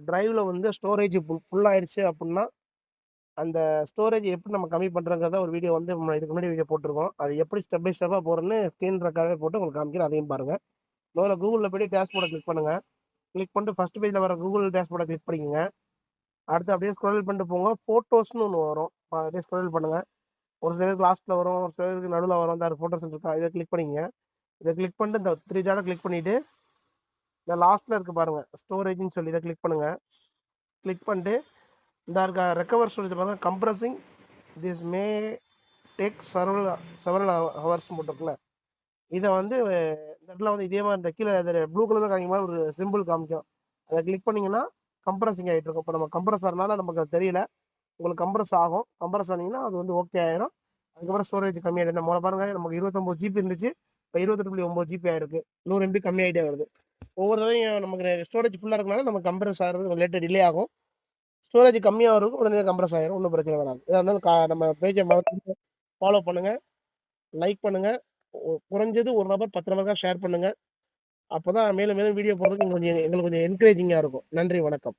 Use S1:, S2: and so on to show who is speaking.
S1: ட்ரைவில் வந்து storage full full ஆயிருச்சு அப்புட்ன்னா, அந்த ஸ்டோரேஜ் எப்படி நம்ம கம்மி பண்ணுறங்கிறத ஒரு வீடியோ வந்து நம்ம இதுக்கு முன்னாடி வீடியோ போட்டிருக்கோம் அது எப்படி ஸ்டெப் பை ஸ்டெப்பாக போகிறேன்னு ஸ்க்ரீன் ரெக்கார்டே போட்டு உங்களுக்கு காமிக்கிறேன். அதையும் பாருங்கள் முதல்ல கூகுளில் போயிட்டு டேஷ்போர்டை கிளிக் பண்ணுங்கள் கிளிக் பண்ணிட்டு ஃபஸ்ட் பேஜில் வர கூகுள் டேஷ்போர்டை கிளிக் பண்ணிக்கங்க. அடுத்து அப்படியே ஸ்க்ரோல் பண்ணிட்டு போங்க. ஃபோட்டோஸ்னு ஒன்று வரும். அப்படியே ஸ்க்ரோல் பண்ணுங்கள் ஒரு சில பேருக்கு லாஸ்ட்டில் வரும். ஒரு சில பேருக்கு நடுவில் வரும். அந்த ஃபோட்டோஸ் இருக்கா? இதை கிளிக் பண்ணிக்கங்க. இதை கிளிக் பண்ணிட்டு இந்த 3 டாட்ட கிளிக் பண்ணிட்டு, இந்த லாஸ்ட்ல இருக்கு பாருங்க. ஸ்டோரேஜ்னு சொல்லி இதை கிளிக் பண்ணுங்க. கிளிக் பண்ணிட்டு, இந்த இருக்க ரெக்கவர் ஸ்டோரேஜ் பாருங்க. Compressing this may take several several hours போட்டிருக்குல்ல. இதை வந்து இந்த இடத்துல வந்து இதே மாதிரி இந்த கீழே அதில் ப்ளூ கலர் காமிக்கிற மாதிரி ஒரு சிம்பிள் காமிக்கும். அதை கிளிக் பண்ணிங்கன்னா கம்ப்ரஸிங் ஆகிட்டு இருக்கும். இப்போ நம்ம கம்ப்ரஸர்னால நமக்கு அது தெரியல. உங்களுக்கு கம்ப்ரஸ் ஆகும். கம்ப்ரஸ் ஆனீங்கன்னா, அது வந்து ஓகே ஆயிரும். அதுக்கப்புறம் ஸ்டோரேஜ் கம்மியாகிடும் இந்த மொதல்ல பாருங்க நமக்கு 29 ஜிபி இருந்துச்சு. இப்போ இருபத்தெட்டு புள்ளி ஒம்பது ஜிபி ஆயிருக்கு. நூறு எம்பி கம்மியாகிட்டே வருது. ஒவ்வொரு தடவையும் நமக்கு ஸ்டோரேஜ் ஃபுல்லாக இருக்கனால நமக்கு கம்ப்ரஸ் ஆகிறது லேட்டாக டிலே ஆகும். ஸ்டோரேஜ் கம்மியாக இருக்கும் உடனே கம்ப்ரஸ் ஆகிரும் ஒன்றும் பிரச்சனை வராது. எதா இருந்தாலும் கா நம்ம பேஜை மறந்து ஃபாலோ பண்ணுங்கள் லைக் பண்ணுங்கள் குறைஞ்சது ஒரு நபர் 10 நபருக்கா ஷேர் பண்ணுங்கள் அப்போ தான் மேலும் மேலும் வீடியோ போடுறதுக்கு கொஞ்சம் எங்களுக்கு கொஞ்சம் என்கரேஜிங்காக இருக்கும். நன்றி, வணக்கம்.